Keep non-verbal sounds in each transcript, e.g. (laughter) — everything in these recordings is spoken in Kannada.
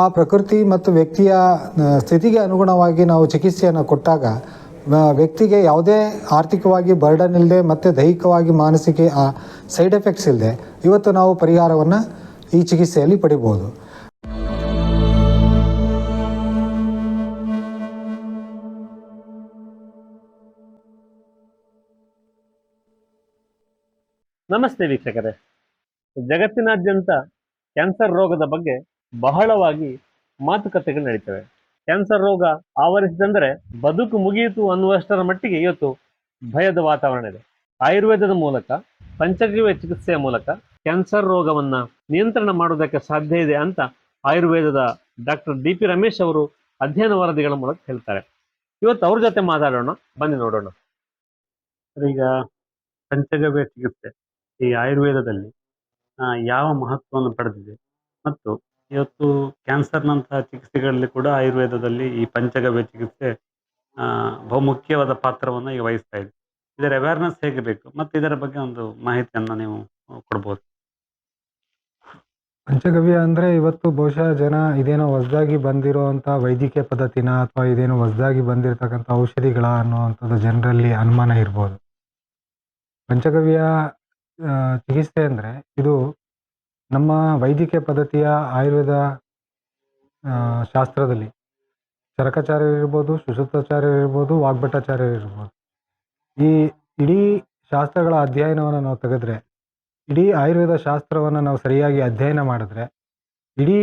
ಆ ಪ್ರಕೃತಿ ಮತ್ತು ವ್ಯಕ್ತಿಯ ಸ್ಥಿತಿಗೆ ಅನುಗುಣವಾಗಿ ನಾವು ಚಿಕಿತ್ಸೆಯನ್ನು ಕೊಟ್ಟಾಗ ವ್ಯಕ್ತಿಗೆ ಯಾವುದೇ ಆರ್ಥಿಕವಾಗಿ ಬರ್ಡನ್ ಇಲ್ಲದೆ ಮತ್ತು ದೈಹಿಕವಾಗಿ ಮಾನಸಿಕ ಸೈಡ್ ಎಫೆಕ್ಟ್ಸ್ ಇಲ್ಲದೆ ಇವತ್ತು ನಾವು ಪರಿಹಾರವನ್ನು ಈ ಚಿಕಿತ್ಸೆಯಲ್ಲಿ ಪಡಿಬೋದು. ನಮಸ್ತೆ ವೀಕ್ಷಕರೇ. ಜಗತ್ತಿನಾದ್ಯಂತ ಕ್ಯಾನ್ಸರ್ ರೋಗದ ಬಗ್ಗೆ ಬಹಳವಾಗಿ ಮಾತುಕತೆಗಳು ನಡೀತವೆ. ಕ್ಯಾನ್ಸರ್ ರೋಗ ಆವರಿಸಿದಂದರೆ ಬದುಕು ಮುಗಿಯಿತು ಅನ್ನುವಷ್ಟರ ಮಟ್ಟಿಗೆ ಇವತ್ತು ಭಯದ ವಾತಾವರಣ ಇದೆ. ಆಯುರ್ವೇದದ ಮೂಲಕ, ಪಂಚಗ್ರೀವ ಚಿಕಿತ್ಸೆಯ ಮೂಲಕ ಕ್ಯಾನ್ಸರ್ ರೋಗವನ್ನ ನಿಯಂತ್ರಣ ಮಾಡೋದಕ್ಕೆ ಸಾಧ್ಯ ಇದೆ ಅಂತ ಆಯುರ್ವೇದದ ಡಾಕ್ಟರ್ ಡಿ ಪಿ ರಮೇಶ್ ಅವರು ಅಧ್ಯಯನ ವರದಿಗಳ ಮೂಲಕ ಹೇಳ್ತಾರೆ. ಇವತ್ತು ಅವ್ರ ಜೊತೆ ಮಾತಾಡೋಣ. ಬನ್ನಿ ನೋಡೋಣ. ಈಗ ಪಂಚಗವ್ಯ ಚಿಕಿತ್ಸೆ ಈ ಆಯುರ್ವೇದದಲ್ಲಿ ಯಾವ ಮಹತ್ವವನ್ನು ಪಡೆದಿದೆ? ಮತ್ತು ಇವತ್ತು ಕ್ಯಾನ್ಸರ್ನಂತಹ ಚಿಕಿತ್ಸೆಗಳಲ್ಲಿ ಕೂಡ ಆಯುರ್ವೇದದಲ್ಲಿ ಈ ಪಂಚಗವ್ಯ ಚಿಕಿತ್ಸೆ ಬಹುಮುಖ್ಯವಾದ ಪಾತ್ರವನ್ನು ಈಗ ವಹಿಸ್ತಾ ಇದೆ. ಇದರ ಅವೇರ್ನೆಸ್ ಹೇಗೆ ಬೇಕು? ಮತ್ತು ಇದರ ಬಗ್ಗೆ ಒಂದು ಮಾಹಿತಿಯನ್ನು ನೀವು ಕೊಡ್ಬೋದು. ಪಂಚಗವ್ಯ ಅಂದರೆ ಇವತ್ತು ಬಹುಶಃ ಜನ ಇದೇನೋ ಹೊಸದಾಗಿ ಬಂದಿರೋವಂಥ ವೈದ್ಯಕೀಯ ಪದ್ಧತಿನ ಅಥವಾ ಇದೇನೋ ಹೊಸದಾಗಿ ಬಂದಿರತಕ್ಕಂಥ ಔಷಧಿಗಳ ಅನ್ನುವಂಥದ್ದು ಜನರಲ್ಲಿ ಅನುಮಾನ ಇರ್ಬೋದು. ಪಂಚಗವ್ಯ ಚಿಕಿತ್ಸೆ ಅಂದರೆ ಇದು ನಮ್ಮ ವೈದ್ಯಕೀಯ ಪದ್ಧತಿಯ ಆಯುರ್ವೇದ ಶಾಸ್ತ್ರದಲ್ಲಿ ಚರಕಾಚಾರ್ಯರಿರ್ಬೋದು ಇರ್ಬೋದು ವಾಗ್ಭಟಾಚಾರ್ಯರಿರ್ಬೋದು ಈ ಇಡೀ ಶಾಸ್ತ್ರಗಳ ಅಧ್ಯಯನವನ್ನು ನಾವು ತೆಗೆದ್ರೆ, ಇಡೀ ಆಯುರ್ವೇದ ಶಾಸ್ತ್ರವನ್ನು ನಾವು ಸರಿಯಾಗಿ ಅಧ್ಯಯನ ಮಾಡಿದ್ರೆ, ಇಡೀ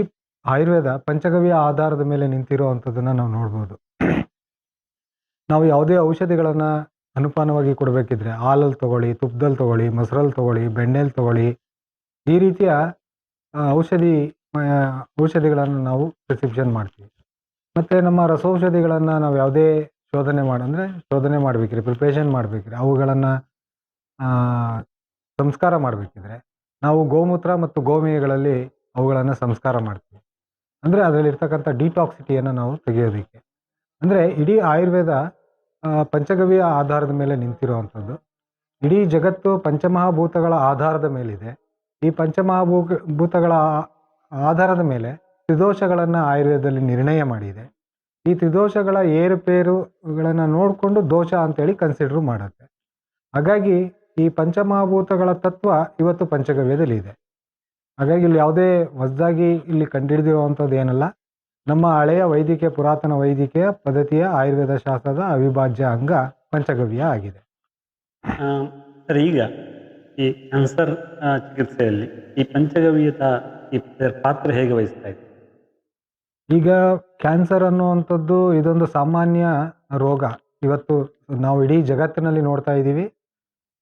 ಆಯುರ್ವೇದ ಪಂಚಗವ್ಯ ಆಧಾರದ ಮೇಲೆ ನಿಂತಿರುವಂಥದ್ದನ್ನು ನಾವು ನೋಡ್ಬೋದು. ನಾವು ಯಾವುದೇ ಔಷಧಿಗಳನ್ನು ಅನುಪಾನವಾಗಿ ಕೊಡಬೇಕಿದ್ರೆ, ಹಾಲಲ್ಲಿ ತಗೊಳ್ಳಿ, ತುಪ್ಪದಲ್ಲಿ ತಗೊಳ್ಳಿ, ಮೊಸರಲ್ಲಿ ತಗೊಳ್ಳಿ ಬೆಣ್ಣೆಲಿ ತಗೊಳ್ಳಿ, ಈ ರೀತಿಯ ಔಷಧಿ ಔಷಧಿಗಳನ್ನು ನಾವು ಪ್ರಿಸ್ಕ್ರಿಪ್ಷನ್ ಮಾಡ್ತೀವಿ. ಮತ್ತು ನಮ್ಮ ರಸೌಷಧಿಗಳನ್ನು ನಾವು ಯಾವುದೇ ಶೋಧನೆ ಮಾಡಂದರೆ ಶೋಧನೆ ಮಾಡಬೇಕ್ರಿ ಪ್ರಿಪ್ರೇಷನ್ ಮಾಡಬೇಕ್ರಿ. ಅವುಗಳನ್ನು ಸಂಸ್ಕಾರ ಮಾಡಬೇಕಿದ್ರೆ ನಾವು ಗೋಮೂತ್ರ ಮತ್ತು ಗೋಮಯಗಳಲ್ಲಿ ಅವುಗಳನ್ನು ಸಂಸ್ಕಾರ ಮಾಡ್ತೀವಿ. ಅಂದರೆ ಅದರಲ್ಲಿರ್ತಕ್ಕಂಥ ಡಿಟಾಕ್ಸಿಟಿಯನ್ನು ನಾವು ತೆಗೆಯೋದಕ್ಕೆ. ಅಂದರೆ ಇಡೀ ಆಯುರ್ವೇದ ಪಂಚಗವ್ಯ ಆಧಾರದ ಮೇಲೆ ನಿಂತಿರುವಂಥದ್ದು ಇಡೀ ಜಗತ್ತು ಪಂಚಮಹಾಭೂತಗಳ ಆಧಾರದ ಮೇಲಿದೆ. ಈ ಪಂಚಮಹಾಭೂ ಭೂತಗಳ ಆಧಾರದ ಮೇಲೆ ತ್ರಿದೋಷಗಳನ್ನು ಆಯುರ್ವೇದದಲ್ಲಿ ನಿರ್ಣಯ ಮಾಡಿದೆ. ಈ ತ್ರಿದೋಷಗಳ ಏರುಪೇರುಗಳನ್ನು ನೋಡಿಕೊಂಡು ದೋಷ ಅಂತೇಳಿ ಕನ್ಸಿಡರ್ ಮಾಡುತ್ತೆ. ಹಾಗಾಗಿ ಈ ಪಂಚಮಹಾಭೂತಗಳ ತತ್ವ ಇವತ್ತು ಪಂಚಗವ್ಯದಲ್ಲಿ ಇದೆ. ಹಾಗಾಗಿ ಇಲ್ಲಿ ಯಾವುದೇ ಹೊಸದಾಗಿ ಇಲ್ಲಿ ಕಂಡುಹಿಡಿದಿರುವಂಥದ್ದು ಏನಲ್ಲ. ನಮ್ಮ ಹಳೆಯ ವೈದ್ಯಕೀಯ ಪುರಾತನ ವೈದ್ಯಕೀಯ ಪದ್ಧತಿಯ ಆಯುರ್ವೇದ ಶಾಸ್ತ್ರದ ಅವಿಭಾಜ್ಯ ಅಂಗ ಪಂಚಗವ್ಯ ಆಗಿದೆ. ಸರ್ ಈಗ ಈ ಕ್ಯಾನ್ಸರ್ ಚಿಕಿತ್ಸೆಯಲ್ಲಿ ಈ ಪಂಚಗವ್ಯದ ಈ ಪಾತ್ರ ಹೇಗೆ ವಹಿಸ್ತಾ ಇದೆ? ಈಗ ಕ್ಯಾನ್ಸರ್ ಅನ್ನುವಂಥದ್ದು ಇದೊಂದು ಸಾಮಾನ್ಯ ರೋಗ. ಇವತ್ತು ನಾವು ಇಡೀ ಜಗತ್ತಿನಲ್ಲಿ ನೋಡ್ತಾ ಇದ್ದೀವಿ,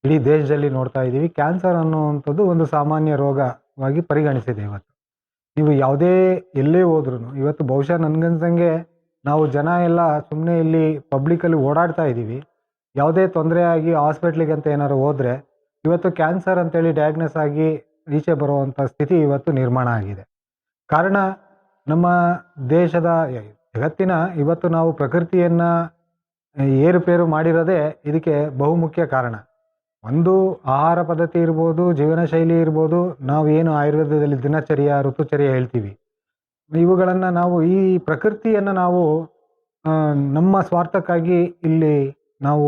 ಇಡೀ ದೇಶದಲ್ಲಿ ನೋಡ್ತಾ ಇದ್ದೀವಿ. ಕ್ಯಾನ್ಸರ್ ಅನ್ನುವಂಥದ್ದು ಒಂದು ಸಾಮಾನ್ಯ ರೋಗವಾಗಿ ಪರಿಗಣಿಸಿದೆ ಇವತ್ತು. ನೀವು ಯಾವುದೇ ಎಲ್ಲೇ ಹೋದ್ರೂ ಇವತ್ತು ಬಹುಶಃ ನನ್ಗನ್ಸಂಗೆ ನಾವು ಜನ ಎಲ್ಲ ಸುಮ್ಮನೆ ಇಲ್ಲಿ ಪಬ್ಲಿಕಲ್ಲಿ ಓಡಾಡ್ತಾ ಇದ್ದೀವಿ. ಯಾವುದೇ ತೊಂದರೆ ಆಗಿ ಹಾಸ್ಪಿಟ್ಲಿಗೆ ಅಂತ ಏನಾದ್ರು ಹೋದರೆ ಇವತ್ತು ಕ್ಯಾನ್ಸರ್ ಅಂತೇಳಿ ಡಯಾಗ್ನೋಸ್ ಆಗಿ ಈಚೆ ಬರುವಂಥ ಸ್ಥಿತಿ ಇವತ್ತು ನಿರ್ಮಾಣ ಆಗಿದೆ. ಕಾರಣ ನಮ್ಮ ದೇಶದ ಜಗತ್ತಿನ ಇವತ್ತು ನಾವು ಪ್ರಕೃತಿಯನ್ನು ಏರುಪೇರು ಮಾಡಿರೋದೇ ಇದಕ್ಕೆ ಬಹುಮುಖ್ಯ ಕಾರಣ. ಒಂದು ಆಹಾರ ಪದ್ಧತಿ ಇರ್ಬೋದು ಜೀವನ ಶೈಲಿ ಇರ್ಬೋದು, ನಾವು ಏನು ಆಯುರ್ವೇದದಲ್ಲಿ ದಿನಚರ್ಯ, ಋತುಚರ್ಯ ಹೇಳ್ತೀವಿ. ಇವುಗಳನ್ನು ನಾವು ಈ ಪ್ರಕೃತಿಯನ್ನು ನಾವು ನಮ್ಮ ಸ್ವಾರ್ಥಕ್ಕಾಗಿ ಇಲ್ಲಿ ನಾವು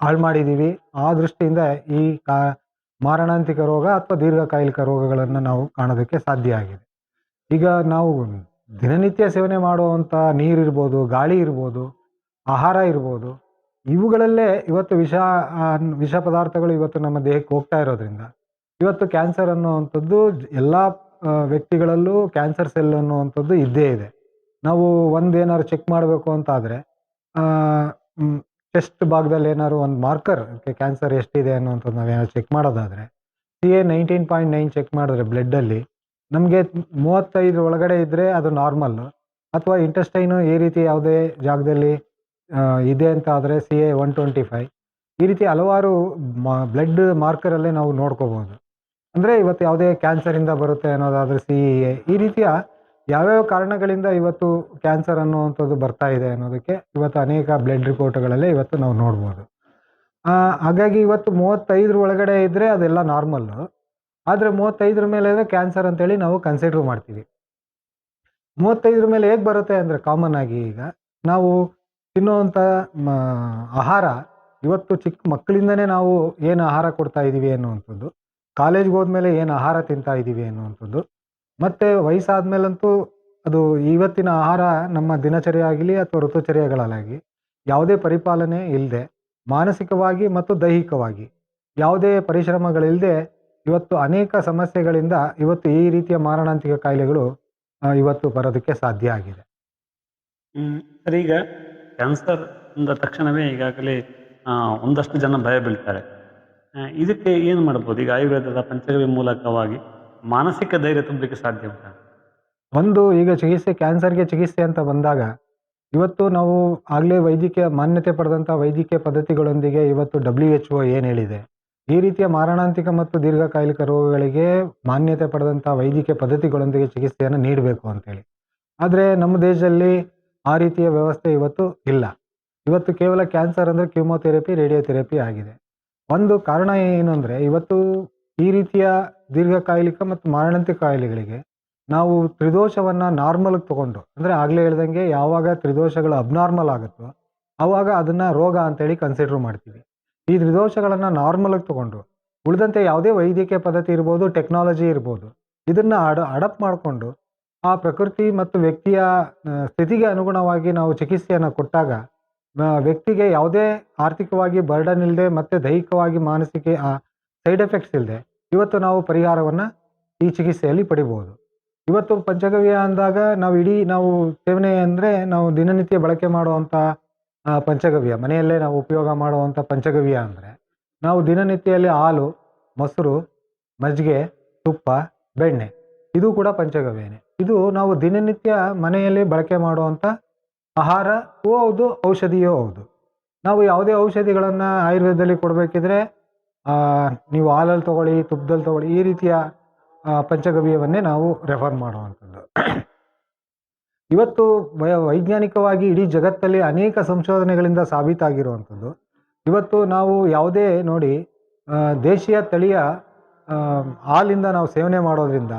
ಹಾಳು ಮಾಡಿದ್ದೀವಿ ಆ ದೃಷ್ಟಿಯಿಂದ ಈ ಕಾ, ಮಾರಣಾಂತಿಕ ರೋಗ ಅಥವಾ ದೀರ್ಘಕಾಲಿಕ ರೋಗಗಳನ್ನು ನಾವು ಕಾಣೋದಕ್ಕೆ ಸಾಧ್ಯ ಆಗಿದೆ. ಈಗ ನಾವು ದಿನನಿತ್ಯ ಸೇವನೆ ಮಾಡುವಂಥ ನೀರಿರ್ಬೋದು, ಗಾಳಿ ಇರ್ಬೋದು, ಆಹಾರ ಇರ್ಬೋದು, ಇವುಗಳಲ್ಲೇ ಇವತ್ತು ವಿಷ ವಿಷ ಪದಾರ್ಥಗಳು ಇವತ್ತು ನಮ್ಮ ದೇಹಕ್ಕೆ ಹೋಗ್ತಾ ಇರೋದ್ರಿಂದ, ಇವತ್ತು ಕ್ಯಾನ್ಸರ್ ಅನ್ನುವಂಥದ್ದು ಎಲ್ಲ ವ್ಯಕ್ತಿಗಳಲ್ಲೂ ಕ್ಯಾನ್ಸರ್ ಸೆಲ್ ಅನ್ನುವಂಥದ್ದು ಇದ್ದೇ ಇದೆ. ನಾವು ಒಂದೇನಾದ್ರು ಚೆಕ್ ಮಾಡಬೇಕು ಅಂತ ಚೆಸ್ಟ್ ಭಾಗದಲ್ಲಿ ಏನಾದ್ರು ಒಂದು ಮಾರ್ಕರ್ ಕ್ಯಾನ್ಸರ್ ಎಷ್ಟಿದೆ ಅನ್ನುವಂಥದ್ದು ನಾವೇನಾದ್ರು ಚೆಕ್ ಮಾಡೋದಾದರೆ C A nineteen point nine check ಮಾಡಿದ್ರೆ ಬ್ಲಡ್ಡಲ್ಲಿ ನಮಗೆ ಮೂವತ್ತೈದು ಒಳಗಡೆ ಇದ್ದರೆ ಅದು ನಾರ್ಮಲ್ಲು ಅಥವಾ ಇಂಟೆಸ್ಟೈನು ಈ ರೀತಿ ಯಾವುದೇ ಜಾಗದಲ್ಲಿ ಇದೆ ಅಂತ ಆದರೆ C A one twenty five ಈ ರೀತಿ ಹಲವಾರು ಬ್ಲಡ್ ಮಾರ್ಕರಲ್ಲೇ ನಾವು ನೋಡ್ಕೋಬೋದು. ಅಂದರೆ ಇವತ್ತು ಯಾವುದೇ ಕ್ಯಾನ್ಸರಿಂದ ಬರುತ್ತೆ ಅನ್ನೋದಾದರೆ ಸಿ ಎ ಈ ರೀತಿಯ ಯಾವ್ಯಾವ ಕಾರಣಗಳಿಂದ ಇವತ್ತು ಕ್ಯಾನ್ಸರ್ ಅನ್ನುವಂಥದ್ದು ಬರ್ತಾ ಇದೆ ಅನ್ನೋದಕ್ಕೆ ಇವತ್ತು ಅನೇಕ ಬ್ಲಡ್ ರಿಪೋರ್ಟ್ಗಳಲ್ಲೇ ಇವತ್ತು ನಾವು ನೋಡ್ಬೋದು. ಹಾಗಾಗಿ ಇವತ್ತು ಮೂವತ್ತೈದರ ಒಳಗಡೆ ಇದ್ದರೆ ಅದೆಲ್ಲ ನಾರ್ಮಲ್ಲು ಆದರೆ ಮೂವತ್ತೈದರ ಮೇಲೆ ಕ್ಯಾನ್ಸರ್ ಅಂತೇಳಿ ನಾವು ಕನ್ಸಿಡರ್ ಮಾಡ್ತೀವಿ. ಮೂವತ್ತೈದರ ಮೇಲೆ ಹೇಗೆ ಬರುತ್ತೆ ಅಂದರೆ ಕಾಮನ್ ಆಗಿ ಈಗ ನಾವು ತಿನ್ನುವಂಥ ಆಹಾರ ಇವತ್ತು ಚಿಕ್ಕ ಮಕ್ಕಳಿಂದನೇ ನಾವು ಏನು ಆಹಾರ ಕೊಡ್ತಾ ಇದ್ದೀವಿ ಅನ್ನುವಂಥದ್ದು. ಕಾಲೇಜ್ಗೆ ಹೋದ್ಮೇಲೆ ಏನು ಆಹಾರ ತಿಂತಾ ಇದ್ದೀವಿ ಅನ್ನುವಂಥದ್ದು. ಮತ್ತು ವಯಸ್ಸಾದ್ಮೇಲಂತೂ ಅದು ಇವತ್ತಿನ ಆಹಾರ ನಮ್ಮ ದಿನಚರಿ ಆಗಲಿ ಅಥವಾ ಋತುಚರ್ಯಗಳಲ್ಲಾಗಿ ಯಾವುದೇ ಪರಿಪಾಲನೆ ಇಲ್ಲದೆ ಮಾನಸಿಕವಾಗಿ ಮತ್ತು ದೈಹಿಕವಾಗಿ ಯಾವುದೇ ಪರಿಶ್ರಮಗಳಿಲ್ಲದೆ ಇವತ್ತು ಅನೇಕ ಸಮಸ್ಯೆಗಳಿಂದ ಇವತ್ತು ಈ ರೀತಿಯ ಮಾರಣಾಂತಿಕ ಕಾಯಿಲೆಗಳು ಇವತ್ತು ಬರೋದಕ್ಕೆ ಸಾಧ್ಯ ಆಗಿದೆ. ಸರ್, ಈಗ ಕ್ಯಾನ್ಸರ್ ಅಂದ ತಕ್ಷಣವೇ ಈಗಾಗಲೇ ಒಂದಷ್ಟು ಜನ ಭಯ ಬೀಳ್ತಾರೆ ಇದಕ್ಕೆ ಏನು ಮಾಡ್ಬೋದು ಈಗ ಆಯುರ್ವೇದದ ಪಂಚಗವಿ ಮೂಲಕವಾಗಿ ಮಾನಸಿಕ ಧೈರ್ಯ ತುಂಬಲಿಕ್ಕೆ ಸಾಧ್ಯ ಉಂಟಾ? ಒಂದು ಈಗ ಚಿಕಿತ್ಸೆ, ಕ್ಯಾನ್ಸರ್ಗೆ ಚಿಕಿತ್ಸೆ ಅಂತ ಬಂದಾಗ ಇವತ್ತು ನಾವು ಆಗಲೇ ವೈದ್ಯಕೀಯ ಮಾನ್ಯತೆ ಪಡೆದಂಥ ವೈದ್ಯಕೀಯ ಪದ್ಧತಿಗಳೊಂದಿಗೆ ಇವತ್ತು ಡಬ್ಲ್ಯೂ ಎಚ್ ಒ ಏನು ಹೇಳಿದೆ. ಈ ರೀತಿಯ ಮಾರಣಾಂತಿಕ ಮತ್ತು ದೀರ್ಘಕಾಲಿಕ ರೋಗಗಳಿಗೆ ಮಾನ್ಯತೆ ಪಡೆದಂಥ ವೈದ್ಯಕೀಯ ಪದ್ಧತಿಗಳೊಂದಿಗೆ ಚಿಕಿತ್ಸೆಯನ್ನು ನೀಡಬೇಕು ಅಂತೇಳಿ. ಆದರೆ ನಮ್ಮ ದೇಶದಲ್ಲಿ ಆ ರೀತಿಯ ವ್ಯವಸ್ಥೆ ಇವತ್ತು ಇಲ್ಲ. ಇವತ್ತು ಕೇವಲ ಕ್ಯಾನ್ಸರ್ ಅಂದರೆ ಕ್ಯೂಮೋಥೆರಪಿ, ರೇಡಿಯೋಥೆರಪಿ ಆಗಿದೆ. ಒಂದು ಕಾರಣ ಏನು ಅಂದರೆ ಇವತ್ತು ಈ ರೀತಿಯ ದೀರ್ಘಕಾಲಿಕ ಮತ್ತು ಮಾರಣಾಂತಿಕ ಕಾಯಿಲೆಗಳಿಗೆ ನಾವು ತ್ರಿದೋಷವನ್ನು ನಾರ್ಮಲ್ಗೆ ತೊಗೊಂಡು, ಅಂದರೆ ಆಗಲೇ ಹೇಳ್ದಂಗೆ ಯಾವಾಗ ತ್ರಿದೋಷಗಳು ಅಬ್ನಾರ್ಮಲ್ ಆಗುತ್ತೋ ಆವಾಗ ಅದನ್ನು ರೋಗ ಅಂತೇಳಿ ಕನ್ಸಿಡರ್ ಮಾಡ್ತೀವಿ. ಈ ತ್ರಿದೋಷಗಳನ್ನು ನಾರ್ಮಲ್ಗೆ ತಗೊಂಡು ಉಳಿದಂತೆ ಯಾವುದೇ ವೈದ್ಯಕೀಯ ಪದ್ಧತಿ ಇರ್ಬೋದು ಟೆಕ್ನಾಲಜಿ ಇರ್ಬೋದು, ಇದನ್ನು ಅಡ ಅಡಪ್ಟ್ ಮಾಡಿಕೊಂಡು ಆ ಪ್ರಕೃತಿ ಮತ್ತು ವ್ಯಕ್ತಿಯ ಸ್ಥಿತಿಗೆ ಅನುಗುಣವಾಗಿ ನಾವು ಚಿಕಿತ್ಸೆಯನ್ನು ಕೊಟ್ಟಾಗ ವ್ಯಕ್ತಿಗೆ ಯಾವುದೇ ಆರ್ಥಿಕವಾಗಿ ಬರ್ಡನ್ ಇಲ್ಲದೆ ಮತ್ತು ದೈಹಿಕವಾಗಿ ಮಾನಸಿಕ ಸೈಡ್ ಎಫೆಕ್ಟ್ಸ್ ಇಲ್ಲದೆ ಇವತ್ತು ನಾವು ಪರಿಹಾರವನ್ನು ಈ ಚಿಕಿತ್ಸೆಯಲ್ಲಿ ಪಡಿಬೋದು ಇವತ್ತು ಪಂಚಗವ್ಯ ಅಂದಾಗ ನಾವು ಇಡೀ ನಾವು ಸೇವನೆ ಅಂದರೆ ನಾವು ದಿನನಿತ್ಯ ಬಳಕೆ ಮಾಡುವಂಥ ಪಂಚಗವ್ಯ. ಮನೆಯಲ್ಲೇ ನಾವು ಉಪಯೋಗ ಮಾಡುವಂಥ ಪಂಚಗವ್ಯ ಅಂದರೆ ನಾವು ದಿನನಿತ್ಯದಲ್ಲಿ ಹಾಲು, ಮೊಸರು, ಮಜ್ಜಿಗೆ, ತುಪ್ಪ, ಬೆಣ್ಣೆ. ಇದು ಕೂಡ ಪಂಚಗವ್ಯನೇ. ಇದು ನಾವು ದಿನನಿತ್ಯ ಮನೆಯಲ್ಲಿ ಬಳಕೆ ಮಾಡುವಂಥ ಆಹಾರವೂ ಹೌದು, ಔಷಧಿಯೂ ಹೌದು. ನಾವು ಯಾವುದೇ ಔಷಧಿಗಳನ್ನು ಆಯುರ್ವೇದದಲ್ಲಿ ಕೊಡಬೇಕಿದ್ರೆ ನೀವು ಹಾಲಲ್ಲಿ ತಗೊಳ್ಳಿ, ತುಪ್ಪದಲ್ಲಿ ತಗೊಳ್ಳಿ, ಈ ರೀತಿಯ ಪಂಚಗವ್ಯವನ್ನೇ ನಾವು ರೆಫರ್ ಮಾಡುವಂಥದ್ದು. (clears throat) ಇವತ್ತು ವೈಜ್ಞಾನಿಕವಾಗಿ ಇಡೀ ಜಗತ್ತಲ್ಲಿ ಅನೇಕ ಸಂಶೋಧನೆಗಳಿಂದ ಸಾಬೀತಾಗಿರುವಂಥದ್ದು. ಇವತ್ತು ನಾವು ಯಾವುದೇ ನೋಡಿ ದೇಶೀಯ ತಳಿಯ ಹಾಲಿಂದ ನಾವು ಸೇವನೆ ಮಾಡೋದ್ರಿಂದ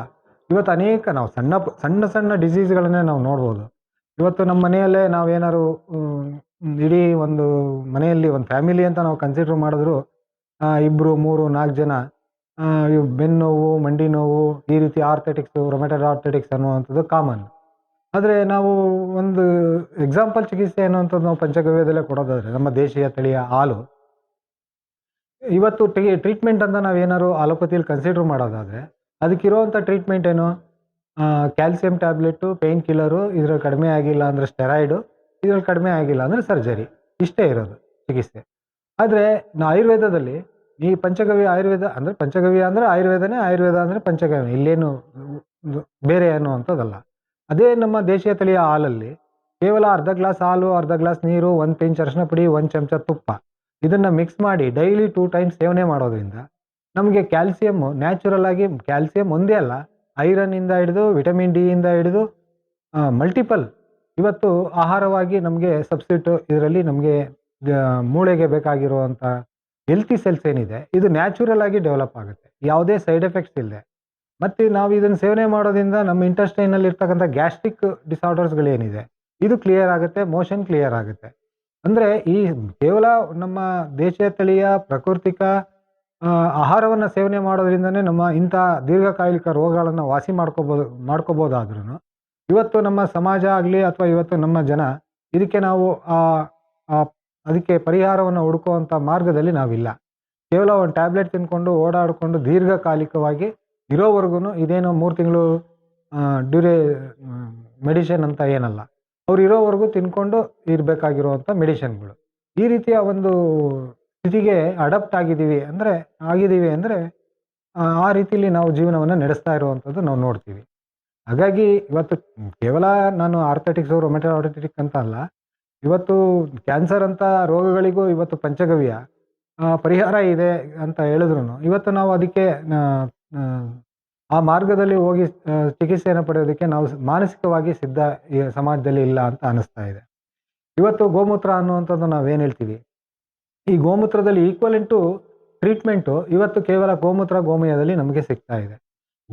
ಇವತ್ತು ಅನೇಕ ನಾವು ಸಣ್ಣ ಸಣ್ಣ ಸಣ್ಣ ಡಿಸೀಸ್ಗಳನ್ನೇ ನಾವು ನೋಡ್ಬೋದು. ಇವತ್ತು ನಮ್ಮ ಮನೆಯಲ್ಲೇ ನಾವೇನಾದ್ರು ಇಡೀ ಒಂದು ಮನೆಯಲ್ಲಿ ಒಂದು ಫ್ಯಾಮಿಲಿ ಅಂತ ನಾವು ಕನ್ಸಿಡರ್ ಮಾಡಿದ್ರು ಆ, ಇಬ್ರು ಮೂರು ನಾಲ್ಕು ಜನ ಬೆನ್ನು ನೋವು ಮಂಡಿ ನೋವು ಈ ರೀತಿ ಆರ್ಥೆಟಿಕ್ಸು ರೊಮೆಟೆಡ್ ಆರ್ಥೆಟಿಕ್ಸ್ ಅನ್ನುವಂಥದ್ದು ಕಾಮನ್ ಆದರೆ ನಾವು ಒಂದು ಎಕ್ಸಾಂಪಲ್ ಚಿಕಿತ್ಸೆ ಅನ್ನುವಂಥದ್ದು ನಾವು ಪಂಚಗವ್ಯದಲ್ಲೇ ಕೊಡೋದಾದರೆ ನಮ್ಮ ದೇಶೀಯ ತಳಿಯ ಹಾಲು. ಇವತ್ತು ಟ್ರೀಟ್ಮೆಂಟ್ ಅಂತ ನಾವೇನಾದ್ರು ಆಲೋಪತಿಯಲ್ಲಿ ಕನ್ಸಿಡರ್ ಮಾಡೋದಾದರೆ ಅದಕ್ಕಿರೋವಂಥ ಟ್ರೀಟ್ಮೆಂಟ್ ಏನು? ಕ್ಯಾಲ್ಸಿಯಂ ಟ್ಯಾಬ್ಲೆಟ್ಟು ಪೇಯ್ನ್ ಕಿಲ್ಲರು ಇದ್ರಲ್ಲಿ ಕಡಿಮೆ ಆಗಿಲ್ಲ ಅಂದರೆ ಸ್ಟೆರಾಯ್ಡು ಇದ್ರಲ್ಲಿ ಕಡಿಮೆ ಆಗಿಲ್ಲ ಅಂದರೆ ಸರ್ಜರಿ ಇಷ್ಟೇ ಇರೋದು ಚಿಕಿತ್ಸೆ. ಆದರೆ ಆಯುರ್ವೇದದಲ್ಲಿ ಈ ಪಂಚಗವ್ಯ, ಆಯುರ್ವೇದ ಅಂದರೆ ಪಂಚಗವ್ಯ ಅಂದರೆ ಆಯುರ್ವೇದನೇ, ಆಯುರ್ವೇದ ಅಂದರೆ ಪಂಚಗವ್ಯ. ಇಲ್ಲೇನು ಬೇರೆ ಬೇರೆ ಅನ್ನುವಂಥದ್ದಲ್ಲ. ಅದೇ ನಮ್ಮ ದೇಶೀಯ ತಳಿಯ ಹಾಲಲ್ಲಿ ಕೇವಲ ಅರ್ಧ ಗ್ಲಾಸ್ ಹಾಲು, ಅರ್ಧ ಗ್ಲಾಸ್ ನೀರು, ಒಂದು ಪಿಂಚ್ ಅರಿಶಿನ ಪುಡಿ, ಒಂದು ಚಮಚ ತುಪ್ಪ ಇದನ್ನು ಮಿಕ್ಸ್ ಮಾಡಿ ಡೈಲಿ ಟೂ ಟೈಮ್ಸ್ ಸೇವನೆ ಮಾಡೋದ್ರಿಂದ ನಮಗೆ ಕ್ಯಾಲ್ಸಿಯಮ್ಮು ನ್ಯಾಚುರಲ್ ಆಗಿ ಕ್ಯಾಲ್ಸಿಯಂ ಒಂದೇ ಅಲ್ಲ ಐರನ್ನಿಂದ ಹಿಡಿದು ವಿಟಮಿನ್ ಡಿ ಇಂದ ಹಿಡಿದು ಮಲ್ಟಿಪಲ್ ಇವತ್ತು ಆಹಾರವಾಗಿ ನಮಗೆ ಸಬ್ಸ್ಟಿಟ್ಯೂ ಇದರಲ್ಲಿ ನಮಗೆ ಮೂಳೆಗೆ ಬೇಕಾಗಿರುವಂಥ ಹೆಲ್ತಿ ಸೆಲ್ಸ್ ಏನಿದೆ, ಇದು ನ್ಯಾಚುರಲ್ ಆಗಿ ಡೆವಲಪ್ ಆಗುತ್ತೆ. ಯಾವುದೇ ಸೈಡ್ ಎಫೆಕ್ಟ್ಸ್ ಇಲ್ಲದೆ ಮತ್ತು ನಾವು ಇದನ್ನು ಸೇವನೆ ಮಾಡೋದ್ರಿಂದ ನಮ್ಮ ಇಂಟೆಸ್ಟೈನಲ್ಲಿ ಇರ್ತಕ್ಕಂಥ ಗ್ಯಾಸ್ಟ್ರಿಕ್ ಡಿಸಾರ್ಡರ್ಸ್ಗಳೇನಿದೆ ಇದು ಕ್ಲಿಯರ್ ಆಗುತ್ತೆ ಮೋಷನ್ ಕ್ಲಿಯರ್ ಆಗುತ್ತೆ. ಅಂದರೆ ಈ ಕೇವಲ ನಮ್ಮ ದೇಶೀಯ ತಳಿಯ ಪ್ರಾಕೃತಿಕ ಆಹಾರವನ್ನು ಸೇವನೆ ಮಾಡೋದ್ರಿಂದನೇ ನಮ್ಮ ಇಂಥ ದೀರ್ಘಕಾಲಿಕ ರೋಗಗಳನ್ನು ವಾಸಿ ಮಾಡ್ಕೋಬೋದು ಮಾಡ್ಕೋಬೋದಾದ್ರೂ ಇವತ್ತು ನಮ್ಮ ಸಮಾಜ ಆಗಲಿ ಅಥವಾ ಇವತ್ತು ನಮ್ಮ ಜನ, ಇದಕ್ಕೆ ನಾವು ಅದಕ್ಕೆ ಪರಿಹಾರವನ್ನು ಹುಡುಕುವಂಥ ಮಾರ್ಗದಲ್ಲಿ ನಾವಿಲ್ಲ. ಕೇವಲ ಒಂದು ಟ್ಯಾಬ್ಲೆಟ್ ತಿನ್ಕೊಂಡು ಓಡಾಡಿಕೊಂಡು ದೀರ್ಘಕಾಲಿಕವಾಗಿ ಇರೋವರೆಗೂ ಇದೇನೋ ಮೂರು ತಿಂಗಳು ಡ್ಯೂರೇ ಮೆಡಿಷನ್ ಅಂತ ಏನಲ್ಲ. ಅವ್ರು ಇರೋವರೆಗೂ ತಿನ್ಕೊಂಡು ಇರಬೇಕಾಗಿರುವಂಥ ಮೆಡಿಷನ್ಗಳು. ಈ ರೀತಿಯ ಒಂದು ಸ್ಥಿತಿಗೆ ಅಡಪ್ಟ್ ಆಗಿದ್ದೀವಿ ಅಂದರೆ ಆಗಿದ್ದೀವಿ ಅಂದರೆ, ಆ ರೀತಿಯಲ್ಲಿ ನಾವು ಜೀವನವನ್ನು ನಡೆಸ್ತಾ ಇರುವಂಥದ್ದು ನಾವು ನೋಡ್ತೀವಿ. ಹಾಗಾಗಿ ಇವತ್ತು ಕೇವಲ ನಾನು ಆರ್ಥೆಟಿಕ್ಸು ರೊಮೆಟೋ ಆರ್ಥೆಟಿಕ್ ಅಂತ ಅಲ್ಲ ಇವತ್ತು ಕ್ಯಾನ್ಸರ್ ಅಂತ ರೋಗಗಳಿಗೂ ಇವತ್ತು ಪಂಚಗವ್ಯ ಪರಿಹಾರ ಇದೆ ಅಂತ ಹೇಳಿದ್ರು ಇವತ್ತು ನಾವು ಅದಕ್ಕೆ ಆ, ಮಾರ್ಗದಲ್ಲಿ ಹೋಗಿ ಚಿಕಿತ್ಸೆಯನ್ನು ಪಡೆಯೋದಕ್ಕೆ ನಾವು ಮಾನಸಿಕವಾಗಿ ಸಿದ್ಧ ಸಮಾಜದಲ್ಲಿ ಇಲ್ಲ ಅಂತ ಅನಿಸ್ತಾ ಇದೆ. ಇವತ್ತು ಗೋಮೂತ್ರ ಅನ್ನುವಂಥದ್ದು ನಾವೇನು ಹೇಳ್ತೀವಿ? ಈ ಗೋಮೂತ್ರದಲ್ಲಿ ಈಕ್ವಲೆಂಟು ಟ್ರೀಟ್ಮೆಂಟು ಇವತ್ತು ಕೇವಲ ಗೋಮೂತ್ರ ಗೋಮಯದಲ್ಲಿ ನಮಗೆ ಸಿಗ್ತಾ ಇದೆ.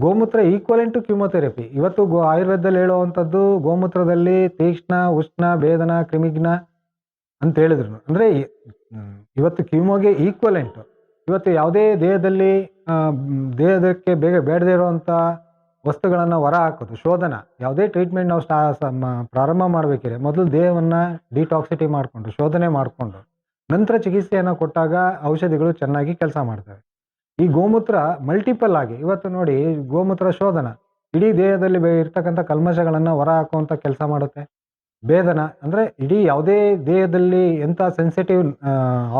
ಗೋಮೂತ್ರ ಈಕ್ವಲೆಂಟ್ ಟು ಕ್ಯೂಮೊಥೆರಪಿ ಇವತ್ತು ಗೋ ಆಯುರ್ವೇದದಲ್ಲಿ ಹೇಳುವಂಥದ್ದು ಗೋಮೂತ್ರದಲ್ಲಿ ತೀಕ್ಷ್ಣ, ಉಷ್ಣ ಭೇದನ ಕ್ರಿಮಿಗ್ನ ಅಂತ ಹೇಳಿದ್ರು. ಅಂದರೆ ಇವತ್ತು ಕ್ಯೂಮೋಗೆ ಈಕ್ವಲೆಂಟು ಇವತ್ತು ಯಾವುದೇ ದೇಹದಲ್ಲಿ ದೇಹದಕ್ಕೆ ಬೇಗ ಬೇಡದೇ ಇರುವಂಥ ವಸ್ತುಗಳನ್ನು ಹೊರ ಹಾಕೋದು, ಶೋಧನ. ಯಾವುದೇ ಟ್ರೀಟ್ಮೆಂಟ್ ನಾವು ಸ್ಟಾ ಪ್ರಾರಂಭ ಮಾಡಬೇಕಿದೆ ಮೊದಲು ದೇಹವನ್ನು ಡಿಟಾಕ್ಸಿಟಿ ಮಾಡಿಕೊಂಡು, ಶೋಧನೆ ಮಾಡಿಕೊಂಡು, ನಂತರ ಚಿಕಿತ್ಸೆಯನ್ನು ಕೊಟ್ಟಾಗ ಔಷಧಿಗಳು ಚೆನ್ನಾಗಿ ಕೆಲಸ ಮಾಡ್ತವೆ. ಈ ಗೋಮೂತ್ರ ಮಲ್ಟಿಪಲ್ ಆಗಿ, ಇವತ್ತು ನೋಡಿ ಗೋಮೂತ್ರ ಶೋಧನ. ಇಡೀ ದೇಹದಲ್ಲಿ ಇರ್ತಕ್ಕಂಥ ಕಲ್ಮಶಗಳನ್ನು ಹೊರ ಹಾಕುವಂಥ ಕೆಲಸ ಮಾಡುತ್ತೆ. ಭೇದನ, ಅಂದರೆ ಇಡೀ ಯಾವುದೇ ದೇಹದಲ್ಲಿ ಎಂಥ ಸೆನ್ಸಿಟಿವ್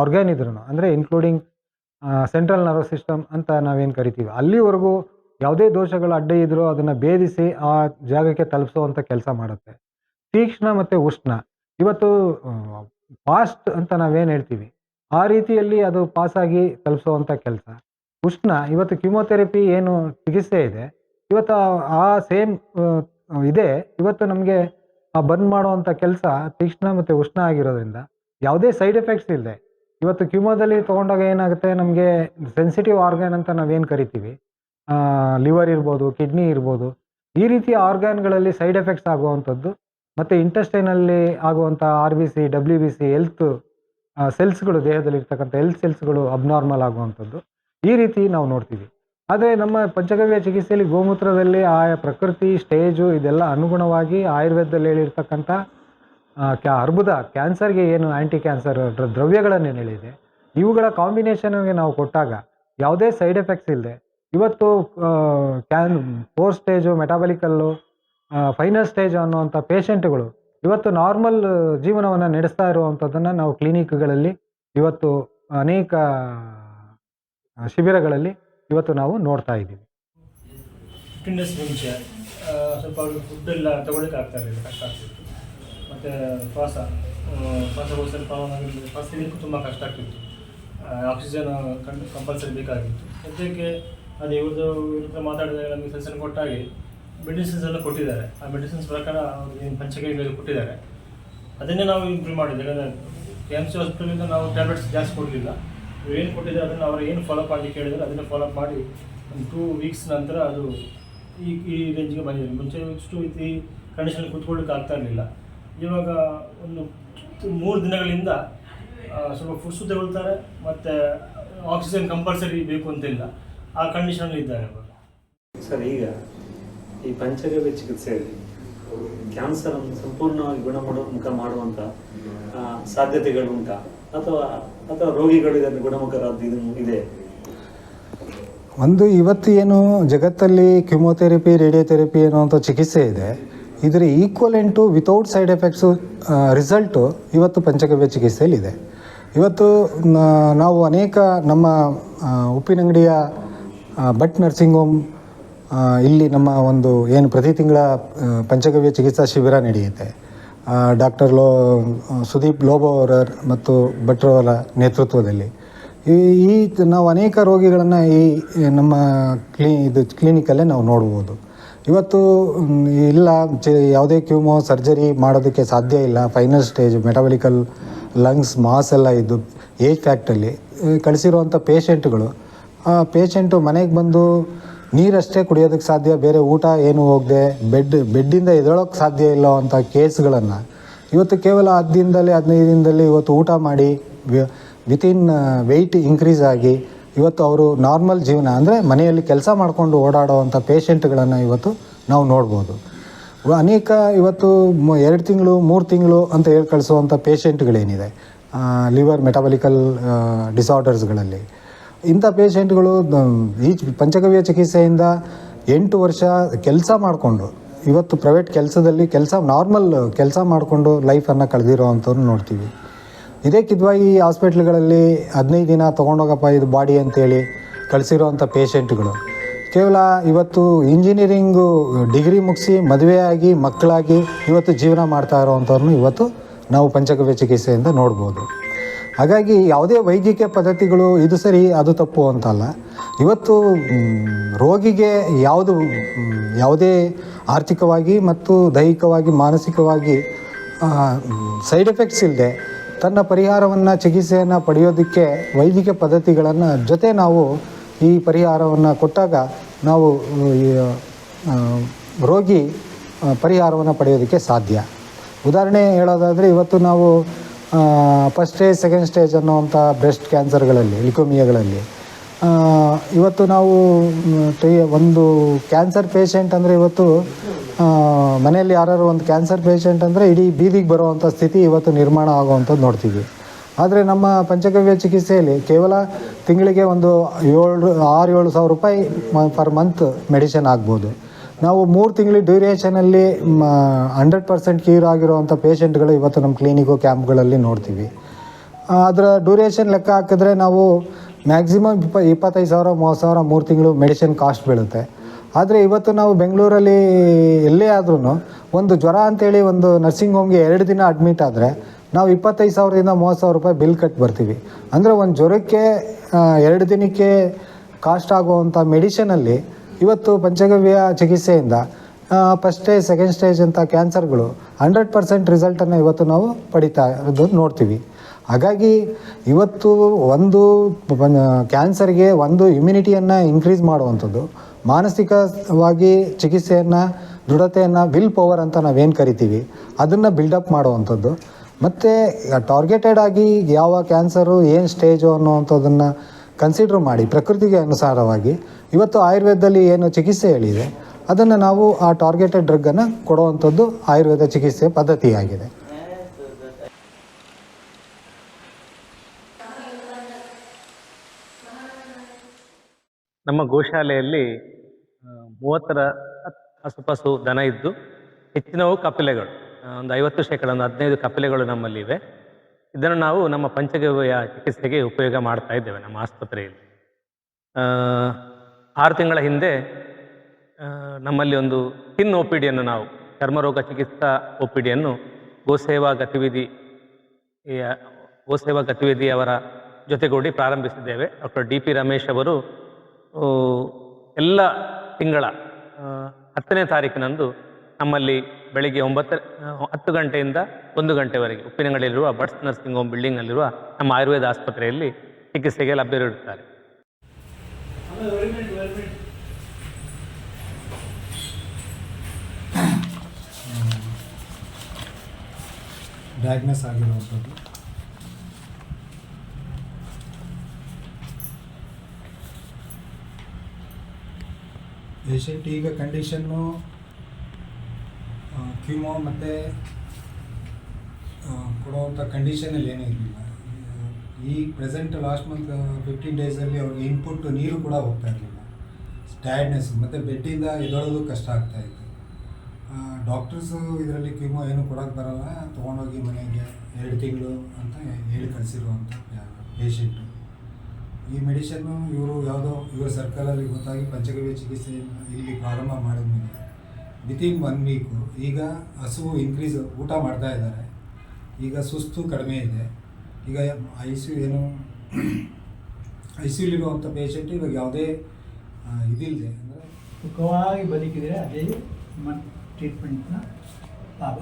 ಆರ್ಗ್ಯಾನ್ ಇದ್ರೂ ಅಂದರೆ ಇನ್ಕ್ಲೂಡಿಂಗ್ ಸೆಂಟ್ರಲ್ ನರ್ವಸ್ ಸಿಸ್ಟಮ್ ಅಂತ ನಾವೇನು ಕರಿತೀವಿ. ಅಲ್ಲಿವರೆಗೂ ಯಾವುದೇ ದೋಷಗಳು ಅಡ್ಡ ಇದ್ರೂ ಅದನ್ನು ಭೇದಿಸಿ ಆ ಜಾಗಕ್ಕೆ ತಲುಪಿಸುವಂಥ ಕೆಲಸ ಮಾಡುತ್ತೆ. ತೀಕ್ಷ್ಣ ಮತ್ತು ಉಷ್ಣ. ಇವತ್ತು ಫಾಸ್ಟ್ ಅಂತ ನಾವೇನು ಹೇಳ್ತೀವಿ. ಆ ರೀತಿಯಲ್ಲಿ ಅದು ಪಾಸಾಗಿ ತಲುಪಿಸುವಂಥ ಕೆಲಸ. ಉಷ್ಣ, ಇವತ್ತು ಕಿಮೋಥೆರಪಿ ಏನು ಚಿಕಿತ್ಸೆ ಇದೆ. ಇವತ್ತು ಆ- ಸೇಮ್ ಇದೆ. ಇವತ್ತು ನಮಗೆ ಆ ಬಂದ್ ಮಾಡುವಂಥ ಕೆಲಸ ತೀಕ್ಷ್ಣ ಮತ್ತು ಉಷ್ಣ ಆಗಿರೋದ್ರಿಂದ ಯಾವುದೇ ಸೈಡ್ ಎಫೆಕ್ಟ್ಸ್ ಇಲ್ಲದೆ ಇವತ್ತು ಕ್ಯೂಮೋದಲ್ಲಿ ತೊಗೊಂಡಾಗ ಏನಾಗುತ್ತೆ? ನಮಗೆ ಸೆನ್ಸಿಟಿವ್ ಆರ್ಗ್ಯಾನ್ ಅಂತ ನಾವೇನು ಕರಿತೀವಿ? ಲಿವರ್ ಇರ್ಬೋದು ಕಿಡ್ನಿ ಇರ್ಬೋದು. ಈ ರೀತಿಯ ಆರ್ಗ್ಯಾನ್ಗಳಲ್ಲಿ ಸೈಡ್ ಎಫೆಕ್ಟ್ಸ್ ಆಗುವಂಥದ್ದು ಮತ್ತು ಇಂಟೆಸ್ಟೈನಲ್ಲಿ ಆಗುವಂಥ R B C W B C health ಸೆಲ್ಸ್ಗಳು ದೇಹದಲ್ಲಿ ಇರ್ತಕ್ಕಂಥ ಹೆಲ್ತ್ ಸೆಲ್ಸ್ಗಳು ಅಬ್ನಾರ್ಮಲ್ ಆಗುವಂಥದ್ದು. ಈ ರೀತಿ ನಾವು ನೋಡ್ತೀವಿ. ಆದರೆ ನಮ್ಮ ಪಂಚಗವ್ಯ ಚಿಕಿತ್ಸೆಯಲ್ಲಿ ಗೋಮೂತ್ರದಲ್ಲಿ ಆಯಾ ಪ್ರಕೃತಿ, ಸ್ಟೇಜು ಇದೆಲ್ಲ ಅನುಗುಣವಾಗಿ ಆಯುರ್ವೇದದಲ್ಲಿ ಹೇಳಿರ್ತಕ್ಕಂಥ ಕ್ಯಾ ಅರ್ಬುದ, ಕ್ಯಾನ್ಸರ್ಗೆ ಏನು ಆ್ಯಂಟಿ ಕ್ಯಾನ್ಸರ್ ದ್ರವ್ಯಗಳನ್ನು ಏನು ಹೇಳಿದೆ? ಇವುಗಳ ಕಾಂಬಿನೇಷನ್ಗೆ ನಾವು ಕೊಟ್ಟಾಗ ಯಾವುದೇ ಸೈಡ್ ಎಫೆಕ್ಟ್ಸ್ ಇಲ್ಲದೆ ಇವತ್ತು ಕ್ಯಾನ್, ಫೋರ್ ಸ್ಟೇಜು, ಮೆಟಾಬಲಿಕಲ್ಲು ಫೈನಲ್ ಸ್ಟೇಜ್ ಅನ್ನುವಂಥ ಪೇಷಂಟ್ಗಳು ಇವತ್ತು ನಾರ್ಮಲ್ ಜೀವನವನ್ನು ನಡೆಸ್ತಾ ಇರುವಂಥದ್ದನ್ನು ನಾವು ಕ್ಲಿನಿಕ್ಗಳಲ್ಲಿ ಇವತ್ತು ಅನೇಕ ಶಿಬಿರಗಳಲ್ಲಿ ಇವತ್ತು ನಾವು ನೋಡ್ತಾ ಇದ್ದೀವಿ. ಮುಂಚೆ ಸ್ವಲ್ಪ ಫುಡ್ ಕಷ್ಟ ಆಗ್ತಿತ್ತು. ಮತ್ತು ಸ್ವಲ್ಪ ತುಂಬ ಕಷ್ಟ ಆಗ್ತಿತ್ತು. ಆಕ್ಸಿಜನ್ ಕಂ ಕಂಪಲ್ಸರಿ ಬೇಕಾಗಿತ್ತು. ಸದ್ಯಕ್ಕೆ ಅದು ಇವ್ರದ್ದು ಇವ್ರ ಮಾತಾಡಿದಾಗ ನಮಗೆ ಸಜೆಷನ್ ಕೊಟ್ಟಾಗಿ ಮೆಡಿಸಿನ್ಸ್ ಎಲ್ಲ ಕೊಟ್ಟಿದ್ದಾರೆ. ಆ ಮೆಡಿಸಿನ್ಸ್ ಪ್ರಕಾರ ಅವ್ರಿಗೆ ಪಂಚಕೈಗಳು ಕೊಟ್ಟಿದ್ದಾರೆ. ಅದನ್ನೇ ನಾವು ಇಂಪ್ರೂವ್ ಮಾಡಿದ್ದೇವೆ ಕೆ ಎಂ ಸಿ ಹಾಸ್ಪಿಟಲಿಂದ ನಾವು ಟ್ಯಾಬ್ಲೆಟ್ಸ್ ಜಾಸ್ತಿ ಕೊಡಲಿಲ್ಲ. ಏನು ಕೊಟ್ಟಿದೆ ಅದನ್ನು ಅವರು ಏನು ಫಾಲೋಅಪ್ ಮಾಡಿ ಕೇಳಿದರೆ, ಅದನ್ನು ಫಾಲೋಅಪ್ ಮಾಡಿ ಒಂದು ಟೂ ವೀಕ್ಸ್ ನಂತರ ಅದು ಈ ಈ ರೇಂಜ್ಗೆ ಬಂದಿದೆ. ಮುಂಚೆ ಇಷ್ಟು ಈ ಕಂಡೀಷನ್ ಕೂತ್ಕೊಳ್ಳಿಕ್ಕೆ ಆಗ್ತಾ ಇರಲಿಲ್ಲ. ಇವಾಗ ಒಂದು ಮೂರು ದಿನಗಳಿಂದ ಸ್ವಲ್ಪ ಫುಡ್ಸು ತಗೊಳ್ತಾರೆ ಮತ್ತು ಆಕ್ಸಿಜನ್ ಕಂಪಲ್ಸರಿ ಬೇಕು ಅಂತಿಲ್ಲ. ಆ ಕಂಡೀಷನಲ್ಲಿ ಇದ್ದಾರೆ ಸರ್, ಈಗ ಈ ಪಂಚಗವ್ಯ ಚಿಕಿತ್ಸೆಯಲ್ಲಿ ಕ್ಯಾನ್ಸರ್ ಅನ್ನು ಸಂಪೂರ್ಣವಾಗಿ ಮುಖ ಮಾಡುವಂಥ ಸಾಧ್ಯತೆಗಳು ಸಾಧ್ಯತೆಗಳುಂಟಾ ಅಥವಾ ಅಥವಾ ರೋಗಿಗಳು ಇದನ್ನು ಇದು? ಒಂದು ಇವತ್ತು ಏನು ಜಗತ್ತಲ್ಲಿ ಕ್ಯುಮೊಥೆರಪಿ, ರೇಡಿಯೋಥೆರಪಿ ಅನ್ನುವಂಥ ಚಿಕಿತ್ಸೆ ಇದೆ. ಇದರ equivalent without side effects result ಇವತ್ತು ಪಂಚಗವ್ಯ ಚಿಕಿತ್ಸೆಯಲ್ಲಿ ಇದೆ. ಇವತ್ತು ನಾವು ಅನೇಕ ನಮ್ಮ ಉಪ್ಪಿನಂಗಡಿಯ ಭಟ್ ನರ್ಸಿಂಗ್ ಹೋಮ್ ಇಲ್ಲಿ ನಮ್ಮ ಒಂದು ಏನು ಪ್ರತಿ ತಿಂಗಳ ಪಂಚಗವ್ಯ ಚಿಕಿತ್ಸಾ ಶಿಬಿರ ನಡೆಯುತ್ತೆ. ಡಾಕ್ಟರ್ ಲೋ ಸುದೀಪ್ ಲೋಬೋ ಅವರ ಮತ್ತು ಭಟ್ರವರ ನೇತೃತ್ವದಲ್ಲಿ. ಈ ಈ ನಾವು ಅನೇಕ ರೋಗಿಗಳನ್ನು ಈ ನಮ್ಮ ಕ್ಲೀ, ಇದು ಕ್ಲಿನಿಕಲ್ಲೇ ನಾವು ನೋಡ್ಬೋದು. ಇವತ್ತು ಇಲ್ಲ, ಚೆ- ಯಾವುದೇ ಕ್ಯೂಮೋ ಸರ್ಜರಿ ಮಾಡೋದಕ್ಕೆ ಸಾಧ್ಯ ಇಲ್ಲ. ಫೈನಲ್ ಸ್ಟೇಜ್, ಮೆಟಾಬಲಿಕಲ್ ಲಂಗ್ಸ್, ಮಾಸ್ ಎಲ್ಲ ಇದ್ದು ಏಜ್ ಫ್ಯಾಕ್ಟ್ರಲ್ಲಿ ಕಳಿಸಿರುವಂಥ ಪೇಷಂಟ್ಗಳು, ಆ ಪೇಷೆಂಟು ಮನೆಗೆ ಬಂದು ನೀರಷ್ಟೇ ಕುಡಿಯೋದಕ್ಕೆ ಸಾಧ್ಯ, ಬೇರೆ ಊಟ ಏನು ಹೋಗದೆ ಬೆಡ್, ಬೆಡ್ಡಿಂದ ಎದ್ದೇಳೋಕ್ಕೆ ಸಾಧ್ಯ ಇಲ್ಲ ಅಂಥ ಕೇಸ್ಗಳನ್ನು ಇವತ್ತು ಕೇವಲ ಹತ್ತು ದಿನದಲ್ಲಿ, ಹದಿನೈದು ದಿನದಲ್ಲಿ ಇವತ್ತು ಊಟ ಮಾಡಿ ವಿತಿನ್ ವೆಯ್ಟ್ ಇನ್ಕ್ರೀಸ್ ಆಗಿ ಇವತ್ತು ಅವರು ನಾರ್ಮಲ್ ಜೀವನ, ಅಂದರೆ ಮನೆಯಲ್ಲಿ ಕೆಲಸ ಮಾಡಿಕೊಂಡು ಓಡಾಡೋವಂಥ ಪೇಷಂಟ್ಗಳನ್ನು ಇವತ್ತು ನಾವು ನೋಡ್ಬೋದು. ಅನೇಕ ಇವತ್ತು ಎರಡು ತಿಂಗಳು, ಮೂರು ತಿಂಗಳು ಅಂತ ಹೇಳಿ ಕಳಿಸುವಂಥ ಪೇಷಂಟ್ಗಳೇನಿದೆ ಲಿವರ್ ಮೆಟಾಬಲಿಕಲ್ ಡಿಸಾರ್ಡರ್ಸ್ಗಳಲ್ಲಿ ಇಂಥ ಪೇಷೆಂಟ್ಗಳು ಈ ಪಂಚಗವ್ಯ ಚಿಕಿತ್ಸೆಯಿಂದ ಎಂಟು ವರ್ಷ ಕೆಲಸ ಮಾಡಿಕೊಂಡು, ಇವತ್ತು ಪ್ರೈವೇಟ್ ಕೆಲಸದಲ್ಲಿ ಕೆಲಸ, ನಾರ್ಮಲ್ ಕೆಲಸ ಮಾಡಿಕೊಂಡು ಲೈಫನ್ನು ಕಳೆದಿರೋ ಅಂಥವ್ರು ನೋಡ್ತೀವಿ. ಇದೇ ಕಿದ್ವಾಯಿ ಹಾಸ್ಪಿಟ್ಲ್ಗಳಲ್ಲಿ ಹದಿನೈದು ದಿನ ತೊಗೊಂಡೋಗಪ್ಪ ಇದು ಬಾಡಿ ಅಂತೇಳಿ ಕಳಿಸಿರೋವಂಥ ಪೇಷೆಂಟ್ಗಳು. ಕೇವಲ ಇವತ್ತು ಇಂಜಿನಿಯರಿಂಗು ಡಿಗ್ರಿ ಮುಗಿಸಿ ಮದುವೆಯಾಗಿ, ಮಕ್ಕಳಾಗಿ ಇವತ್ತು ಜೀವನ ಮಾಡ್ತಾ ಇರೋವಂಥವ್ರನ್ನು ಇವತ್ತು ನಾವು ಪಂಚಗವ್ಯ ಚಿಕಿತ್ಸೆಯಿಂದ ನೋಡ್ಬೋದು. ಹಾಗಾಗಿ ಯಾವುದೇ ವೈದ್ಯಕೀಯ ಪದ್ಧತಿಗಳು ಇದು ಸರಿ ಅದು ತಪ್ಪು ಅಂತಲ್ಲ. ಇವತ್ತು ರೋಗಿಗೆ ಯಾವುದು ಯಾವುದೇ ಆರ್ಥಿಕವಾಗಿ ಮತ್ತು ದೈಹಿಕವಾಗಿ, ಮಾನಸಿಕವಾಗಿ ಸೈಡ್ ಎಫೆಕ್ಟ್ಸ್ ಇಲ್ಲದೆ ತನ್ನ ಪರಿಹಾರವನ್ನು, ಚಿಕಿತ್ಸೆಯನ್ನು ಪಡೆಯೋದಕ್ಕೆ ವೈದ್ಯಕೀಯ ಪದ್ಧತಿಗಳನ್ನು ಜೊತೆ ನಾವು ಈ ಪರಿಹಾರವನ್ನು ಕೊಟ್ಟಾಗ ನಾವು ರೋಗಿ ಪರಿಹಾರವನ್ನು ಪಡೆಯೋದಕ್ಕೆ ಸಾಧ್ಯ. ಉದಾಹರಣೆ ಹೇಳೋದಾದರೆ, ಇವತ್ತು ನಾವು ಫಸ್ಟ್ ಸ್ಟೇಜ್ ಸೆಕೆಂಡ್ ಸ್ಟೇಜ್ ಅನ್ನುವಂಥ ಬ್ರೆಸ್ಟ್ ಕ್ಯಾನ್ಸರ್ಗಳಲ್ಲಿ ಲಿಕೋಮಿಯಾಗಳಲ್ಲಿ ಇವತ್ತು ನಾವು ಟ್ರೀ ಒಂದು ಕ್ಯಾನ್ಸರ್ ಪೇಷೆಂಟ್ ಅಂದರೆ ಇವತ್ತು ಮನೆಯಲ್ಲಿ ಯಾರು ಒಂದು ಕ್ಯಾನ್ಸರ್ ಪೇಷೆಂಟ್ ಅಂದರೆ ಇಡೀ ಬೀದಿಗೆ ಬರುವಂಥ ಸ್ಥಿತಿ ಇವತ್ತು ನಿರ್ಮಾಣ ಆಗುವಂಥದ್ದು ನೋಡ್ತೀವಿ. ಆದರೆ ನಮ್ಮ ಪಂಚಗವ್ಯ ಚಿಕಿತ್ಸೆಯಲ್ಲಿ ಕೇವಲ ತಿಂಗಳಿಗೆ ಒಂದು ಏಳು, ಆರು, ಏಳು ಸಾವಿರ ರೂಪಾಯಿ ಪರ್ ಮಂತ್ ಮೆಡಿಸಿನ್ ಆಗ್ಬೋದು. ನಾವು ಮೂರು ತಿಂಗಳ ಡ್ಯೂರೇಷನಲ್ಲಿ ಹಂಡ್ರೆಡ್ ಪರ್ಸೆಂಟ್ ಕ್ಯೂರ್ ಆಗಿರುವಂಥ ಪೇಷೆಂಟ್ಗಳು ಇವತ್ತು ನಮ್ಮ ಕ್ಲಿನಿಕು, ಕ್ಯಾಂಪ್ಗಳಲ್ಲಿ ನೋಡ್ತೀವಿ. ಅದರ ಡ್ಯೂರೇಷನ್ ಲೆಕ್ಕ ಹಾಕಿದ್ರೆ ನಾವು ಮ್ಯಾಕ್ಸಿಮಮ್ ಇಪ್ಪ, ಇಪ್ಪತ್ತೈದು ಸಾವಿರ, ಮೂವತ್ತು ಸಾವಿರ ಮೂರು ತಿಂಗಳು ಮೆಡಿಸಿನ್ ಕಾಸ್ಟ್ ಬೀಳುತ್ತೆ. ಆದರೆ ಇವತ್ತು ನಾವು ಬೆಂಗಳೂರಲ್ಲಿ ಎಲ್ಲೇ ಆದ್ರೂ ಒಂದು ಜ್ವರ ಅಂತೇಳಿ ಒಂದು ನರ್ಸಿಂಗ್ ಹೋಮ್ಗೆ ಎರಡು ದಿನ ಅಡ್ಮಿಟ್ ಆದರೆ ನಾವು ಇಪ್ಪತ್ತೈದು ಸಾವಿರದಿಂದ ಮೂವತ್ತು ಸಾವಿರ ರೂಪಾಯಿ ಬಿಲ್ ಕಟ್ಟಿ ಬರ್ತೀವಿ. ಅಂದರೆ ಒಂದು ಜ್ವರಕ್ಕೆ ಎರಡು ದಿನಕ್ಕೆ ಕಾಸ್ಟ್ ಆಗುವಂಥ ಮೆಡಿಷನಲ್ಲಿ ಇವತ್ತು ಪಂಚಗವ್ಯ ಚಿಕಿತ್ಸೆಯಿಂದ ಫಸ್ಟ್ ಸ್ಟೇಜ್ ಸೆಕೆಂಡ್ ಸ್ಟೇಜ್ ಅಂತ ಕ್ಯಾನ್ಸರ್ಗಳು ಹಂಡ್ರೆಡ್ ಪರ್ಸೆಂಟ್ ರಿಸಲ್ಟನ್ನು ಇವತ್ತು ನಾವು ಪಡಿತಾ ಇರೋದು ನೋಡ್ತೀವಿ. ಹಾಗಾಗಿ ಇವತ್ತು ಒಂದು ಕ್ಯಾನ್ಸರ್ಗೆ ಒಂದು ಇಮ್ಯುನಿಟಿಯನ್ನು ಇನ್ಕ್ರೀಸ್ ಮಾಡುವಂಥದ್ದು, ಮಾನಸಿಕವಾಗಿ ಚಿಕಿತ್ಸೆಯನ್ನು, ದೃಢತೆಯನ್ನು ವಿಲ್ ಪವರ್ ಅಂತ ನಾವೇನು ಕರಿತೀವಿ, ಅದನ್ನು ಬಿಲ್ಡಪ್ ಮಾಡುವಂಥದ್ದು. ಮತ್ತು ಟಾರ್ಗೆಟೆಡ್ ಆಗಿ ಯಾವ ಕ್ಯಾನ್ಸರು ಏನು ಸ್ಟೇಜು ಅನ್ನುವಂಥದ್ದನ್ನು ಕನ್ಸಿಡ್ರ್ ಮಾಡಿ ಪ್ರಕೃತಿಗೆ ಅನುಸಾರವಾಗಿ. ಇವತ್ತು ಆಯುರ್ವೇದದಲ್ಲಿ ಏನು ಚಿಕಿತ್ಸೆ ಹೇಳಿದೆ, ಅದನ್ನು ನಾವು ಆ ಟಾರ್ಗೆಟೆಡ್ ಡ್ರಗ್ಗನ್ನು ಕೊಡುವಂಥದ್ದು ಆಯುರ್ವೇದ ಚಿಕಿತ್ಸೆ ಪದ್ಧತಿಯಾಗಿದೆ. ನಮ್ಮ ಗೋಶಾಲೆಯಲ್ಲಿ ಮೂವತ್ತರ ಹಸುಪಸು ದನ ಇದ್ದು, ಹೆಚ್ಚಿನವು ಕಪಿಲೆಗಳು. ಒಂದು ಐವತ್ತು ಶೇಕಡ ಒಂದು ಹದಿನೈದು ಕಪಿಲೆಗಳು ನಮ್ಮಲ್ಲಿವೆ. ಇದನ್ನು ನಾವು ನಮ್ಮ ಪಂಚಗವ್ಯ ಚಿಕಿತ್ಸೆಗೆ ಉಪಯೋಗ ಮಾಡ್ತಾ ಇದ್ದೇವೆ ನಮ್ಮ ಆಸ್ಪತ್ರೆಯಲ್ಲಿ. ಆರು ತಿಂಗಳ ಹಿಂದೆ ನಮ್ಮಲ್ಲಿ ಒಂದು ಪಿನ್ ಒ ಪಿ ಡಿಯನ್ನು ನಾವು, ಚರ್ಮರೋಗ ಚಿಕಿತ್ಸಾ ಒ ಪಿ ಡಿಯನ್ನು ಗೋಸೇವಾ ಗತಿವಿಧಿ ಗೋಸೇವಾ ಗತಿವಿಧಿ ಅವರ ಜೊತೆಗೂಡಿ ಪ್ರಾರಂಭಿಸಿದ್ದೇವೆ. ಡಾಕ್ಟರ್ ಡಿ ಪಿ ರಮೇಶ್ ಅವರು ಎಲ್ಲ ತಿಂಗಳ ಹತ್ತನೇ ತಾರೀಕಿನಂದು ನಮ್ಮಲ್ಲಿ ಬೆಳಿಗ್ಗೆ ಒಂಬತ್ತು ಹತ್ತು ಗಂಟೆಯಿಂದ ಒಂದು ಗಂಟೆವರೆಗೆ ಉಪ್ಪಿನಂಗಡಿಯಲ್ಲಿರುವ ಬಡ್ಸ್ ನರ್ಸಿಂಗ್ ಹೋಮ್ ಬಿಲ್ಡಿಂಗ್ನಲ್ಲಿರುವ ನಮ್ಮ ಆಯುರ್ವೇದ ಆಸ್ಪತ್ರೆಯಲ್ಲಿ ಚಿಕಿತ್ಸೆಗೆ ಲಭ್ಯವಿರುತ್ತಾರೆ. ಡಯಾಗ್ನಸ್ ಆಗಿರುವಂಥದ್ದು. ಪೇಷಂಟ್ ಈಗ ಕಂಡೀಷನ್ನು ಕ್ಯೂಮೋ ಮತ್ತು ಕೊಡುವಂಥ ಕಂಡೀಷನಲ್ಲಿ ಏನೂ ಇರಲಿಲ್ಲ. ಈ ಪ್ರೆಸೆಂಟ್ ಲಾಸ್ಟ್ ಮಂತ್ ಫಿಫ್ಟೀನ್ ಡೇಸಲ್ಲಿ ಅವ್ರಿಗೆ ಇನ್ಪುಟ್ ನೀರು ಕೂಡ ಹೋಗ್ತಾ ಇರಲಿಲ್ಲ. ಟಯರ್ಡ್ನೆಸ್ ಮತ್ತು ಬೆಡ್ಡಿಂದ ಎದೊಳೋದು ಕಷ್ಟ ಆಗ್ತಾ ಇತ್ತು. ಡಾಕ್ಟರ್ಸು ಇದರಲ್ಲಿ ಕ್ಯೂಮೋ ಏನು ಕೊಡೋಕ್ಕೆ ಬರಲ್ಲ, ತೊಗೊಂಡೋಗಿ ಮನೆಗೆ ಎರಡು ತಿಂಗಳು ಅಂತ ಹೇಳಿ ಕಳಿಸಿರುವಂಥ ಪೇಷಂಟು ಈ ಮೆಡಿಷನ್ನು ಇವರು ಯಾವುದೋ, ಇವ್ರ ಸರ್ಕಲಲ್ಲಿ ಗೊತ್ತಾಗಿ ಪಂಚಗವ್ಯ ಚಿಕಿತ್ಸೆಯನ್ನು ಇಲ್ಲಿ ಪ್ರಾರಂಭ ಮಾಡಿದ್ಮೇಲೆ ವಿತಿನ್ ಒನ್ ವೀಕು ಈಗ ಹಸುವು ಇನ್ಕ್ರೀಸ್ ಊಟ ಮಾಡ್ತಾ ಇದ್ದಾರೆ. ಈಗ ಸುಸ್ತು ಕಡಿಮೆ ಇದೆ. ಈಗ ಐ ಸಿ ಯು ಏನು ಐ ಸಿ ಯುಲಿರುವಂಥ ಪೇಷಂಟ್ ಇವಾಗ ಯಾವುದೇ ಇದಿಲ್ಲದೆ ಅಂದರೆ ಸುಖವಾಗಿ ಬದುಕಿದರೆ ಅದೇ ನಿಮ್ಮ ಟ್ರೀಟ್ಮೆಂಟ್ನ ಲಾಭ.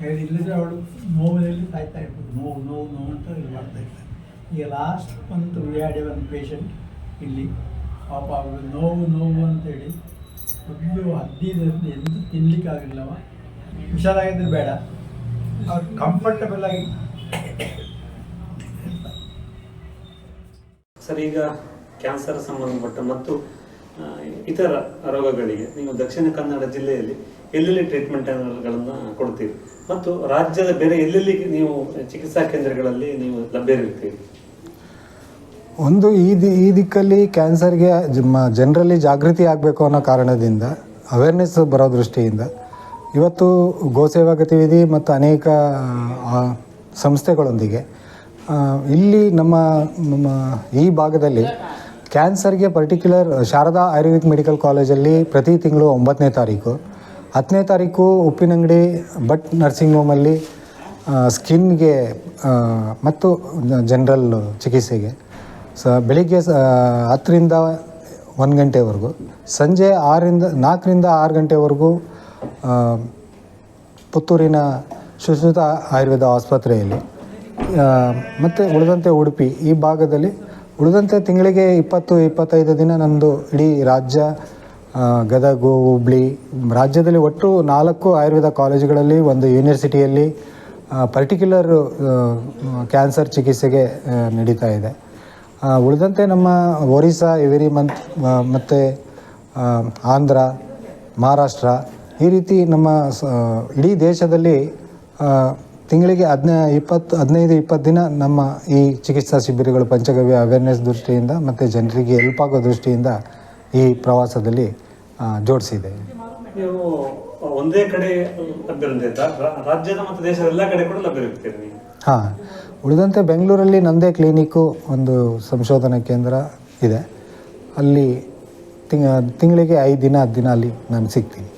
ಯಾಕೆ ಇಲ್ಲದ್ರೆ ಅವಳು ನೋವಿನಲ್ಲಿ ಸಾಯ್ತಾ ಇರ್ಬೋದು. ನೋವು ನೋವು ನೋವು ಅಂತ ಇದು ಮಾಡ್ತಾ ಇರ್ತಾರೆ. ಈಗ ಲಾಸ್ಟ್ ಒಂದು ವಿಯಾಡೆ ಒಂದು ಪೇಷಂಟ್ ಇಲ್ಲಿ ಪಾಪ ಅವಳು ನೋವು ನೋವು ಅಂತೇಳಿ ಫುಲ್ಲು ಹದಿನೈದು ದಿವಸ ಎಂತ ಬೇಡ. ಅವ್ರು ಕಂಫರ್ಟಬಲ್ ಆಗಿ. ಸರ್, ಈಗ ಕ್ಯಾನ್ಸರ್ ಸಂಬಂಧಪಟ್ಟ ಮತ್ತು ಇತರ ರೋಗಗಳಿಗೆ, ನೀವು ದಕ್ಷಿಣ ಕನ್ನಡ ಜಿಲ್ಲೆಯಲ್ಲಿ ಎಲ್ಲೆಲ್ಲಿ ಟ್ರೀಟ್ಮೆಂಟ್ಗಳನ್ನು ಕೊಡ್ತೀರಿ? ಮತ್ತು ರಾಜ್ಯದ ಬೇರೆ ಎಲ್ಲೆಲ್ಲಿ ನೀವು ಚಿಕಿತ್ಸಾ ಕೇಂದ್ರಗಳಲ್ಲಿ ನೀವು ಲಭ್ಯರಿರ್ತೀರಿ ಒಂದು ಈ ದಿ ಈ ದಿಕ್ಕಲ್ಲಿ ಕ್ಯಾನ್ಸರ್ಗೆ ಜನರಲ್ಲಿ ಜಾಗೃತಿ ಆಗಬೇಕು ಅನ್ನೋ ಕಾರಣದಿಂದ ಅವೇರ್ನೆಸ್ ಬರೋ ದೃಷ್ಟಿಯಿಂದ ಇವತ್ತು ಗೋಸೇವಾ ಗತಿವಿಧಿ ಮತ್ತು ಅನೇಕ ಸಂಸ್ಥೆಗಳೊಂದಿಗೆ ಇಲ್ಲಿ ನಮ್ಮ ನಮ್ಮ ಈ ಭಾಗದಲ್ಲಿ ಕ್ಯಾನ್ಸರ್ಗೆ ಪರ್ಟಿಕ್ಯುಲರ್ ಶಾರದಾ ಆಯುರ್ವೇದಿಕ್ ಮೆಡಿಕಲ್ ಕಾಲೇಜಲ್ಲಿ ಪ್ರತಿ ತಿಂಗಳು ಒಂಬತ್ತನೇ ತಾರೀಕು. ಹತ್ತನೇ ತಾರೀಕು ಉಪ್ಪಿನಂಗಡಿ ಭಟ್ ನರ್ಸಿಂಗ್ ಹೋಮಲ್ಲಿ ಸ್ಕಿನ್ಗೆ ಮತ್ತು ಜನರಲ್ ಚಿಕಿತ್ಸೆಗೆ. ಸ, ಬೆಳಿಗ್ಗೆ ಸ, ಹತ್ತರಿಂದ ಒಂದು ಗಂಟೆವರೆಗೂ, ಸಂಜೆ ಆರರಿಂದ ನಾಲ್ಕರಿಂದ ಆರು ಗಂಟೆವರೆಗೂ ಪುತ್ತೂರಿನ ಸುಶ್ರುತ ಆಯುರ್ವೇದ ಆಸ್ಪತ್ರೆಯಲ್ಲಿ ಮತ್ತು ಉಳಿದಂತೆ ಉಡುಪಿ, ಈ ಭಾಗದಲ್ಲಿ ಉಳಿದಂತೆ ತಿಂಗಳಿಗೆ ಇಪ್ಪತ್ತು, ಇಪ್ಪತ್ತೈದು ದಿನ ನಂದು ಇಡೀ ರಾಜ್ಯ ಗದಗ, ಹುಬ್ಳಿ, ರಾಜ್ಯದಲ್ಲಿ ಒಟ್ಟು ನಾಲ್ಕು ಆಯುರ್ವೇದ ಕಾಲೇಜುಗಳಲ್ಲಿ, ಒಂದು ಯೂನಿವರ್ಸಿಟಿಯಲ್ಲಿ ಪರ್ಟಿಕ್ಯುಲರ್ ಕ್ಯಾನ್ಸರ್ ಚಿಕಿತ್ಸೆಗೆ ನಡೀತಾ ಇದೆ. ಉಳಿದಂತೆ ನಮ್ಮ ಒರಿಸ್ಸಾ ಎವ್ರಿ ಮಂತ್ ಮತ್ತು ಆಂಧ್ರ ಮಹಾರಾಷ್ಟ್ರ ಈ ರೀತಿ ನಮ್ಮ ಸ ಇಡೀ ದೇಶದಲ್ಲಿ ತಿಂಗಳಿಗೆ ಹದಿನ ಇಪ್ಪತ್ತು ಹದಿನೈದು ಇಪ್ಪತ್ತು ದಿನ ನಮ್ಮ ಈ ಚಿಕಿತ್ಸಾ ಶಿಬಿರಗಳು ಪಂಚಗವ್ಯ ಅವೇರ್ನೆಸ್ ದೃಷ್ಟಿಯಿಂದ ಮತ್ತು ಜನರಿಗೆ ಹೆಲ್ಪ್ ಆಗೋ ದೃಷ್ಟಿಯಿಂದ ಈ ಪ್ರವಾಸದಲ್ಲಿ ಜೋಡಿಸಿದೆ. ನೀವು ಒಂದೇ ಕಡೆ ಲಭ್ಯ ರಾಜ್ಯದ ಮತ್ತು ದೇಶದ ಎಲ್ಲ ಕಡೆ ಕೂಡ ಲಭ್ಯವಿರ್ತೀರಿ ಹಾಂ. ಉಳಿದಂತೆ ಬೆಂಗಳೂರಲ್ಲಿ ನನ್ನದೇ ಕ್ಲಿನಿಕ್ಕು ಒಂದು ಸಂಶೋಧನಾ ಕೇಂದ್ರ ಇದೆ. ಅಲ್ಲಿ ತಿಂಗ, ತಿಂಗಳಿಗೆ ಐದು ದಿನ ಹತ್ತು ದಿನ ಅಲ್ಲಿ ನಾನು ಸಿಗ್ತೀನಿ.